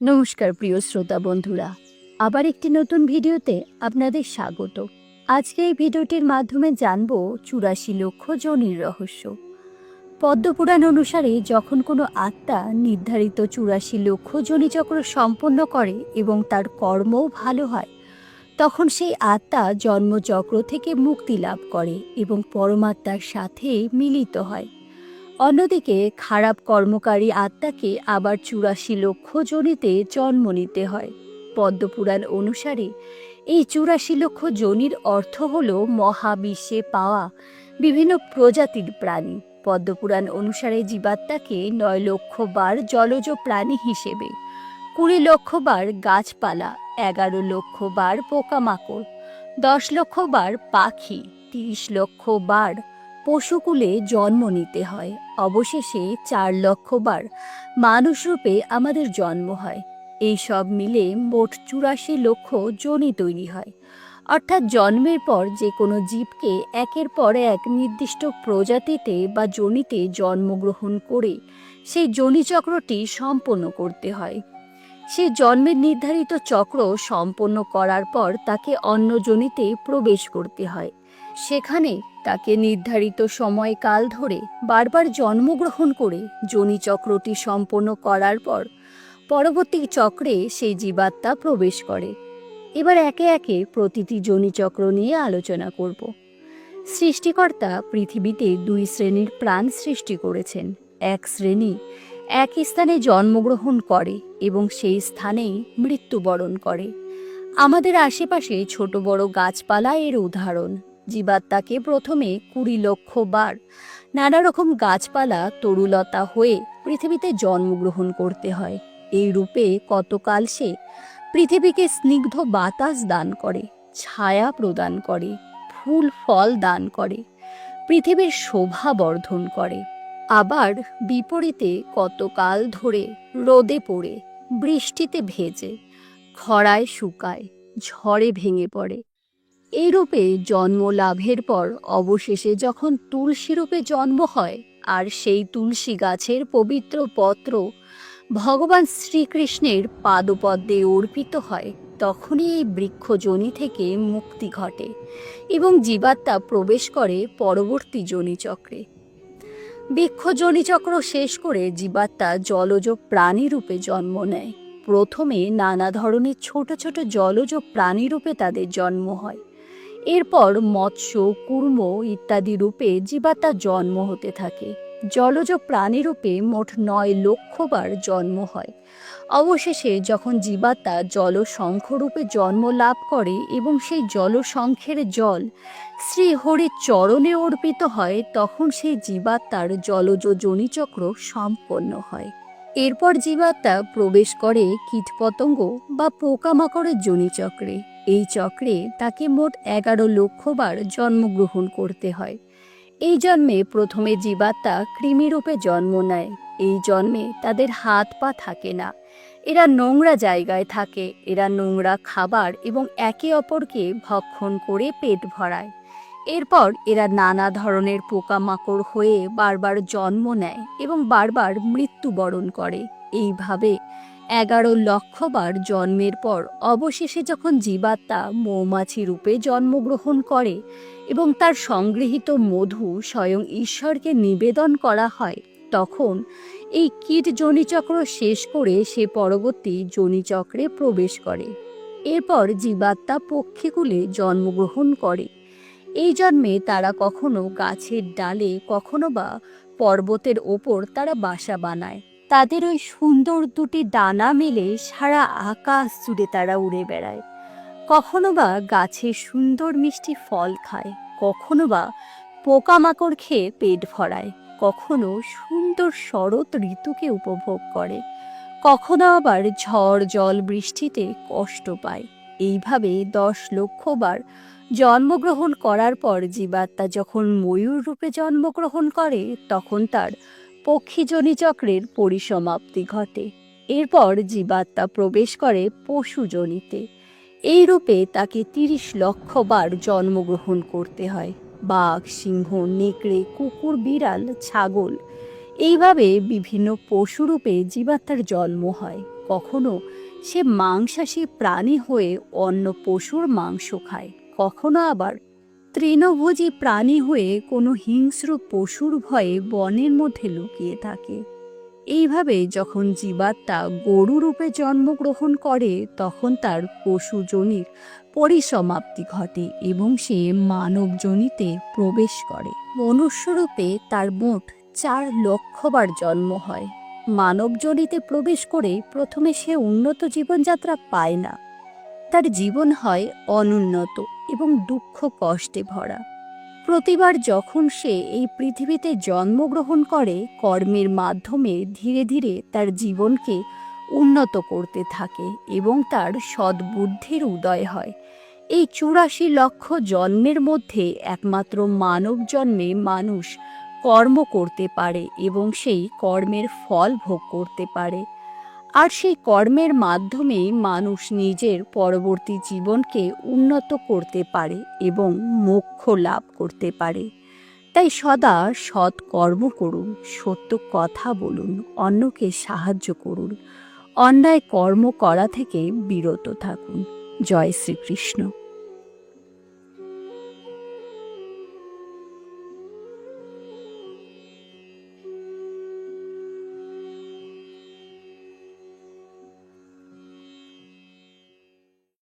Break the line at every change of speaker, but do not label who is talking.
নমস্কার, প্রিয় শ্রোতা বন্ধুরা। আবার একটি নতুন ভিডিওতে আপনাদের স্বাগত। আজকে এই ভিডিওটির মাধ্যমে জানব চুরাশি লক্ষ জনির রহস্য। পদ্মপুরাণ অনুসারে যখন কোনো আত্মা নির্ধারিত চুরাশি লক্ষ জনিচক্র সম্পন্ন করে এবং তার কর্মও ভালো হয়, তখন সেই আত্মা জন্মচক্র থেকে মুক্তি লাভ করে এবং পরমাত্মার সাথে মিলিত হয়। অন্যদিকে, খারাপ কর্মকারী আত্মাকে আবার চুরাশি লক্ষ জনিতে জন্ম নিতে হয়। পদ্মপুরাণ অনুসারে, এই চুরাশি লক্ষ জনির অর্থ হল মহাবিশ্বে পাওয়া বিভিন্ন প্রজাতির প্রাণী। পদ্মপুরাণ অনুসারে জীবাত্মাকে নয় লক্ষ বার জলজ প্রাণী হিসেবে, কুড়ি লক্ষ বার গাছপালা, এগারো লক্ষ বার পোকামাকড়, দশ লক্ষ বার পাখি, তিরিশ লক্ষ বার পশুকুলে জন্ম নিতে হয়। অবশেষে চার লক্ষ বার মানুষ রূপে আমাদের জন্ম হয়। এই সব মিলে মোট চুরাশি লক্ষ জনি তৈরি হয়। অর্থাৎ জন্মের পর যে কোনো জীবকে একের পর এক নির্দিষ্ট প্রজাতিতে বা জনিতে জন্মগ্রহণ করে সেই জনিচক্রটি সম্পন্ন করতে হয়। সে জন্মের নির্ধারিত চক্র সম্পন্ন করার পর তাকে অন্য জনিতে প্রবেশ করতে হয়। সেখানে তাকে নির্ধারিত সময়কাল ধরে বারবার জন্মগ্রহণ করে যোনি চক্রটি সম্পন্ন করার পর পরবর্তী চক্রে সেই জীবাত্মা প্রবেশ করে। এবার একে একে প্রতিটি জনিচক্র নিয়ে আলোচনা করব। সৃষ্টিকর্তা পৃথিবীতে দুই শ্রেণির প্রাণ সৃষ্টি করেছেন। এক শ্রেণি এক স্থানে জন্মগ্রহণ করে এবং সেই স্থানেই মৃত্যুবরণ করে। আমাদের আশেপাশে ছোট বড় গাছপালা এর উদাহরণ। জীবাত্মাকে প্রথমে কুড়ি লক্ষ বার নানা রকম গাছপালা, তরুলতা হয়ে পৃথিবীতে জন্মগ্রহণ করতে হয়। এই রূপে কতকাল সে পৃথিবীকে স্নিগ্ধ বাতাস দান করে, ছায়া প্রদান করে, ফুল, ফল দান করে, পৃথিবীর শোভা বর্ধন করে। আবার বিপরীতে কতকাল ধরে রোদে পড়ে, বৃষ্টিতে ভেজে, খরায় শুকায়, ঝড়ে ভেঙে পড়ে এই রূপে জন্ম লাভের পর অবশেষে যখন তুলসী রূপে জন্ম হয় আর সেই তুলসী গাছের পবিত্র পত্র ভগবান শ্রীকৃষ্ণের পাদপদ্মে অর্পিত হয়, তখনই এই বৃক্ষজনি থেকে মুক্তি ঘটে এবং জীবাত্মা প্রবেশ করে পরবর্তী জনিচক্রে। বৃক্ষজনিচক্র শেষ করে জীবাত্মা জলজ প্রাণী রূপে জন্ম নেয়। প্রথমে নানা ধরনের ছোট ছোট জলজ প্রাণীরূপে তাদের জন্ম হয়। এরপর মৎস্য, কুর্ম ইত্যাদি রূপে জীবাত্মার জন্ম হতে থাকে। জলজ প্রাণী রূপে মোট নয় লক্ষবার জন্ম হয়। অবশেষে যখন জীবাত্মা জলশঙ্খ রূপে জন্ম লাভ করে এবং সেই জলশঙ্খের জল শ্রীহরির চরণে অর্পিত হয়, তখন সেই জীবাত্মার জলজ জনিচক্র সম্পন্ন হয়। এরপর জীবাত্মা প্রবেশ করে কীটপতঙ্গ বা পোকামাকড়ের জনিচক্রে। এই চক্রে তাকে মোট এগারো লক্ষবার জন্মগ্রহণ করতে হয়। এই জন্মে প্রথমে জীবাত্মা কৃমিরূপে জন্ম নেয়। এই জন্মে তাদের হাত পা থাকে না। এরা নোংরা জায়গায় থাকে। এরা নোংরা খাবার এবং একে অপরকে ভক্ষণ করে পেট ভরায়। এরপর এরা নানা ধরনের পোকামাকড় হয়ে বারবার জন্ম নেয় এবং বারবার মৃত্যুবরণ করে। এইভাবে এগারো লক্ষবার জন্মের পর অবশেষে যখন জীবাত্মা মৌমাছি রূপে জন্মগ্রহণ করে এবং তার সংগৃহীত মধু স্বয়ং ঈশ্বরকে নিবেদন করা হয়, তখন এই কীট জনিচক্র শেষ করে সে পরবর্তী জনিচক্রে প্রবেশ করে। এরপর জীবাত্মা পক্ষীকুলে জন্মগ্রহণ করে। এই জন্মে তারা কখনো গাছের ডালে, কখনো বা পর্বতের ওপর তারা বাসা বানায়। তাদের ওই সুন্দর দুটি ডানা মেলে সারা আকাশ জুড়ে তারা উড়ে বেড়ায়। কখনো বা গাছে সুন্দর মিষ্টি ফল খায়, কখনো বা পোকামাকড় খেয়ে পেট ভরায়, কখনো সুন্দর শরৎ ঋতুকে উপভোগ করে, কখনো আবার ঝড় জল বৃষ্টিতে কষ্ট পায়। এইভাবে দশ লক্ষবার জন্মগ্রহণ করার পর জীবাত্মা যখন ময়ূর রূপে জন্মগ্রহণ করে, তখন তার পক্ষীজনী চক্রের পরিসমাপ্তি ঘটে। এরপর জীবাত্মা প্রবেশ করে পশুজনিতে। এই রূপে তাকে তিরিশ লক্ষ বার জন্মগ্রহণ করতে হয়। বাঘ, সিংহ, নেকড়ে, কুকুর, বিড়াল, ছাগল, এইভাবে বিভিন্ন পশুরূপে জীবাত্মার জন্ম হয়। কখনো সে মাংসাশী প্রাণী হয়ে অন্য পশুর মাংস খায়, কখনো আবার তৃণভোজী প্রাণী হয়ে কোনো হিংস্র পশুর ভয়ে বনের মধ্যে লুকিয়ে থাকে। এইভাবে যখন জীবাত্মা গরু রূপে জন্মগ্রহণ করে, তখন তার পশুজনির পরিসমাপ্তি ঘটে এবং সে মানবজনিতে প্রবেশ করে। মনুষ্যরূপে তার মোট চার লক্ষবার জন্ম হয়। মানবজনিতে প্রবেশ করে প্রথমে সে উন্নত জীবনযাত্রা পায় না। তার জীবন হয় অনুন্নত। এবং দুঃখ কষ্টে ভরা। প্রতিবার যখন সে এই পৃথিবীতে জন্মগ্রহণ করে, কর্মের মাধ্যমে ধীরে ধীরে তার জীবনকে উন্নত করতে থাকে এবং তার সদ্বুদ্ধির উদয় হয়। এই চুরাশি লক্ষ জন্মের মধ্যে একমাত্র মানব জন্মে মানুষ কর্ম করতে পারে এবং সেই কর্মের ফল ভোগ করতে পারে। আর সেই কর্মের মাধ্যমেই মানুষ নিজের পরবর্তী জীবনকে উন্নত করতে পারে এবং মোক্ষ লাভ করতে পারে। তাই সদা সৎ কর্ম করুন, সত্য কথা বলুন, অন্যকে সাহায্য করুন, অন্যায় কর্ম করা থেকে বিরত থাকুন। জয় শ্রীকৃষ্ণ।